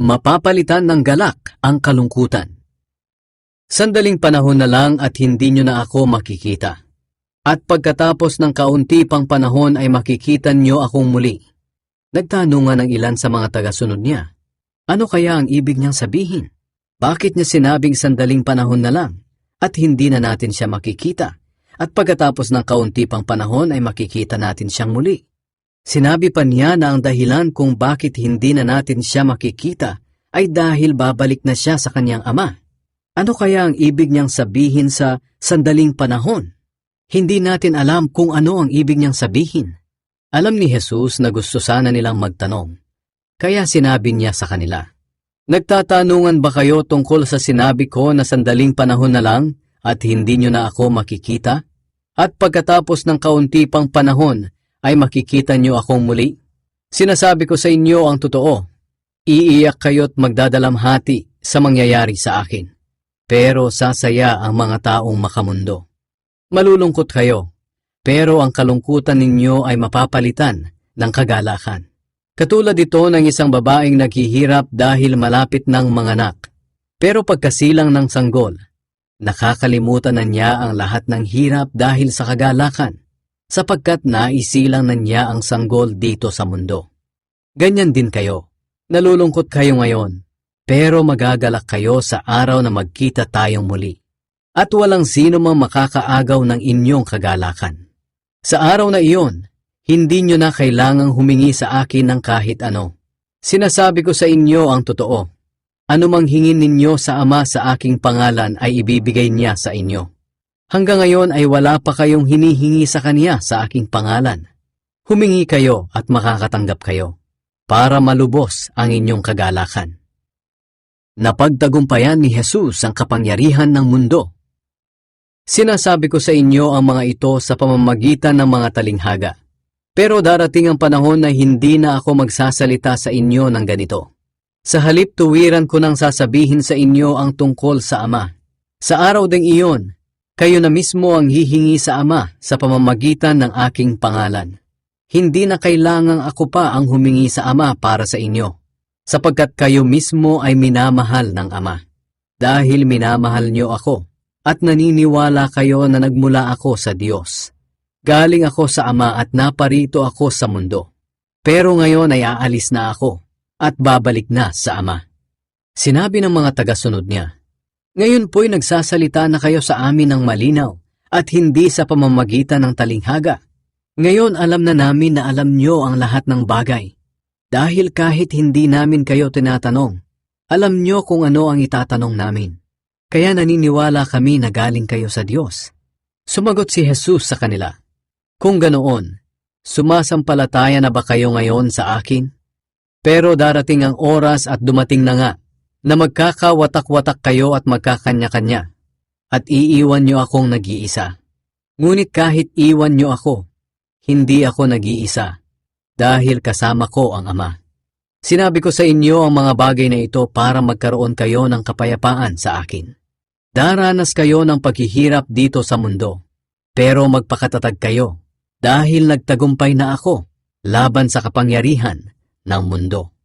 Mapapalitan ng galak ang kalungkutan. Sandaling panahon na lang at hindi nyo na ako makikita. At pagkatapos ng kaunti pang panahon ay makikita nyo akong muli. Nagtanungan ng ilan sa mga tagasunod niya. Ano kaya ang ibig niyang sabihin? Bakit niya sinabing sandaling panahon na lang at hindi na natin siya makikita? At pagkatapos ng kaunti pang panahon ay makikita natin siyang muli. Sinabi pa niya na ang dahilan kung bakit hindi na natin siya makikita ay dahil babalik na siya sa kanyang ama. Ano kaya ang ibig niyang sabihin sa sandaling panahon? Hindi natin alam kung ano ang ibig niyang sabihin. Alam ni Jesus na gusto sana nilang magtanong. Kaya sinabi niya sa kanila, Nagtatanungan ba kayo tungkol sa sinabi ko na sandaling panahon na lang at hindi niyo na ako makikita? At pagkatapos ng kaunti pang panahon ay makikita niyo akong muli? Sinasabi ko sa inyo ang totoo. Iiyak kayo't magdadalamhati sa mangyayari sa akin. Pero sasaya ang mga taong makamundo. Malulungkot kayo, pero ang kalungkutan ninyo ay mapapalitan ng kagalakan. Katulad ito ng isang babaeng naghihirap dahil malapit ng manganak. Pero pagkasilang ng sanggol, nakakalimutan na niya ang lahat ng hirap dahil sa kagalakan, sapagkat naisilang na niya ang sanggol dito sa mundo. Ganyan din kayo. Nalulungkot kayo ngayon, pero magagalak kayo sa araw na magkita tayong muli. At walang sino mang makakaagaw ng inyong kagalakan. Sa araw na iyon, hindi nyo na kailangang humingi sa akin ng kahit ano. Sinasabi ko sa inyo ang totoo. Anumang hingin ninyo sa Ama sa aking pangalan ay ibibigay niya sa inyo. Hanggang ngayon ay wala pa kayong hinihingi sa Kanya sa aking pangalan. Humingi kayo at makakatanggap kayo para malubos ang inyong kagalakan. Napagtagumpayan ni Jesus ang kapangyarihan ng mundo. Sinasabi ko sa inyo ang mga ito sa pamamagitan ng mga talinghaga. Pero darating ang panahon na hindi na ako magsasalita sa inyo ng ganito. Sa halip tuwiran ko nang sasabihin sa inyo ang tungkol sa Ama. Sa araw ding iyon, kayo na mismo ang hihingi sa Ama sa pamamagitan ng aking pangalan. Hindi na kailangang ako pa ang humingi sa Ama para sa inyo, sapagkat kayo mismo ay minamahal ng Ama. Dahil minamahal niyo ako, at naniniwala kayo na nagmula ako sa Diyos. Galing ako sa Ama at naparito ako sa mundo. Pero ngayon ay aalis na ako at babalik na sa Ama. Sinabi ng mga tagasunod niya, Ngayon po'y nagsasalita na kayo sa amin ng malinaw at hindi sa pamamagitan ng talinghaga. Ngayon alam na namin na alam niyo ang lahat ng bagay. Dahil kahit hindi namin kayo tinatanong, alam niyo kung ano ang itatanong namin. Kaya naniniwala kami na galing kayo sa Diyos. Sumagot si Jesus sa kanila, Kung ganoon, sumasampalataya na ba kayo ngayon sa akin? Pero darating ang oras at dumating na nga, na magkakawatak-watak kayo at magkakanya-kanya, at iiwan niyo akong nag-iisa. Ngunit kahit iwan niyo ako, hindi ako nag-iisa, dahil kasama ko ang Ama. Sinabi ko sa inyo ang mga bagay na ito para magkaroon kayo ng kapayapaan sa akin. Daranas kayo ng paghihirap dito sa mundo, pero magpakatatag kayo dahil nagtagumpay na ako laban sa kapangyarihan ng mundo.